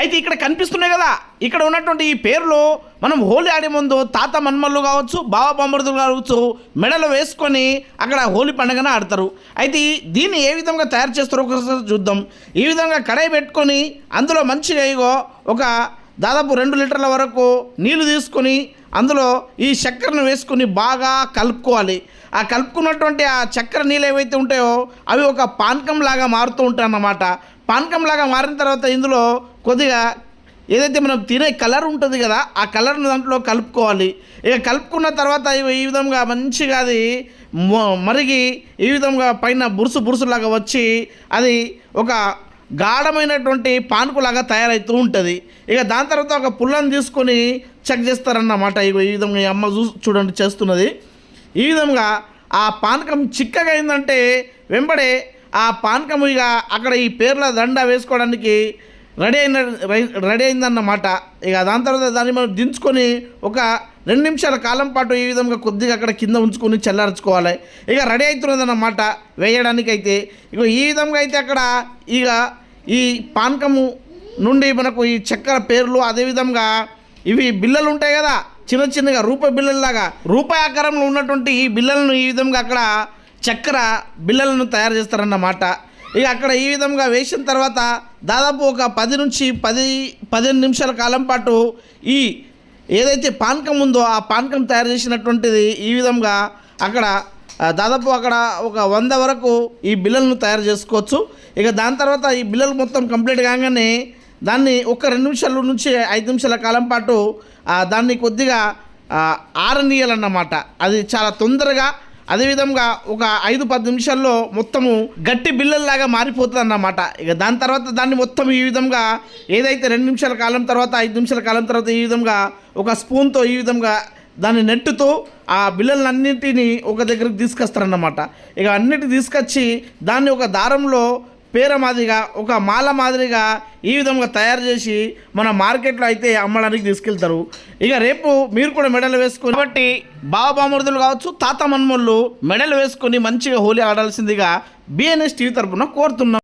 అయితే ఇక్కడ కనిపిస్తున్నాయి కదా ఇక్కడ ఉన్నటువంటి ఈ పేర్లు మనం హోలీ ఆడే ముందు తాత మన్మల్లు కావచ్చు బావ బొమ్మరుదులు కావచ్చు మెడలు వేసుకొని అక్కడ హోలీ పండుగను ఆడతారు. అయితే దీన్ని ఏ విధంగా తయారు చేస్తారో ఒకసారి చూద్దాం. ఈ విధంగా కడాయి పెట్టుకొని అందులో మంచిగా ఇగో ఒక దాదాపు రెండు లీటర్ల వరకు నీళ్ళు తీసుకొని అందులో ఈ చక్కెరను వేసుకొని బాగా కలుపుకోవాలి. ఆ కలుపుకున్నటువంటి ఆ చక్కెర నీళ్ళు ఏవైతే ఉంటాయో అవి ఒక పానకం లాగా మారుతూ ఉంటాయి అన్నమాట పానకం లాగా మారిన తర్వాత ఇందులో కొద్దిగా ఏదైతే మనం తినే కలర్ ఉంటుంది కదా ఆ కలర్ని దాంట్లో కలుపుకోవాలి. ఇక కలుపుకున్న తర్వాత ఈ విధంగా మంచిగా అది మరిగి ఈ విధంగా పైన బురుసు బురుసులాగా వచ్చి అది ఒక గాఢమైనటువంటి పానుకులాగా తయారవుతూ ఉంటుంది. ఇక దాని తర్వాత ఒక పుల్లని తీసుకొని చెక్ చేస్తారన్నమాట. ఇగో ఈ విధంగా ఈ అమ్మ చూ చూడండి చేస్తున్నది. ఈ విధంగా ఆ పానకం చిక్కగా అయిందంటే వెంబడే ఆ పానకం ఇక అక్కడ ఈ పేర్ల దండ వేసుకోవడానికి రెడీ అయిన రెడీ అయిందన్నమాట. ఇక దాని తర్వాత దాన్ని మనం దించుకొని ఒక రెండు నిమిషాల కాలం పాటు ఈ విధంగా కొద్దిగా అక్కడ కింద ఉంచుకొని చల్లార్చుకోవాలి. ఇక రెడీ అవుతున్నదన్నమాట వేయడానికైతే ఇక ఈ విధంగా అయితే అక్కడ ఇక ఈ పానకము నుండి మనకు ఈ చక్కెర పేర్లు అదేవిధంగా ఇవి బిల్లలు ఉంటాయి కదా చిన్న చిన్నగా రూపాయి బిల్లల్లాగా రూపాయి ఆకారంలో ఉన్నటువంటి ఈ బిల్లలను ఈ విధంగా అక్కడ చక్కెర బిల్లలను తయారు చేస్తారన్నమాట ఇక అక్కడ ఈ విధంగా వేసిన తర్వాత దాదాపు ఒక పది నుంచి పది పదిహేను నిమిషాల కాలం పాటు ఈ ఏదైతే పానకం ఉందో ఆ పానకం తయారు చేసినటువంటిది ఈ విధంగా అక్కడ దాదాపు అక్కడ ఒక వంద వరకు ఈ బిల్లలను తయారు చేసుకోవచ్చు. ఇక దాని తర్వాత ఈ బిల్లలు మొత్తం కంప్లీట్ కాగానే దాన్ని ఒక రెండు నిమిషాల నుంచి ఐదు నిమిషాల కాలం పాటు దాన్ని కొద్దిగా ఆరనీయాలన్నమాట. అది చాలా తొందరగా అదేవిధంగా ఒక ఐదు పది నిమిషాల్లో మొత్తము గట్టి బిల్లల్లాగా మారిపోతుంది అన్నమాట ఇక దాని తర్వాత దాన్ని మొత్తం ఈ విధంగా ఏదైతే రెండు నిమిషాల కాలం తర్వాత ఐదు నిమిషాల కాలం తర్వాత ఈ విధంగా ఒక స్పూన్తో ఈ విధంగా దాన్ని నెట్టుతూ ఆ బిల్లలన్నింటినీ ఒక దగ్గరికి తీసుకొస్తారన్నమాట. ఇక అన్నిటి తీసుకొచ్చి దాన్ని ఒక దారంలో పేర మాదిరిగా ఒక మాల మాదిరిగా ఈ విధంగా తయారు చేసి మన మార్కెట్లో అయితే అమ్మడానికి తీసుకెళ్తారు. ఇక రేపు మీరు కూడా మెడలు వేసుకుని కాబట్టి బావబామరుదులు కావచ్చు తాత మన్మల్లు మెడలు వేసుకొని మంచిగా హోలీ ఆడాల్సిందిగా బిఎన్ఎస్ టీవీ తరపున కోరుతున్నాం.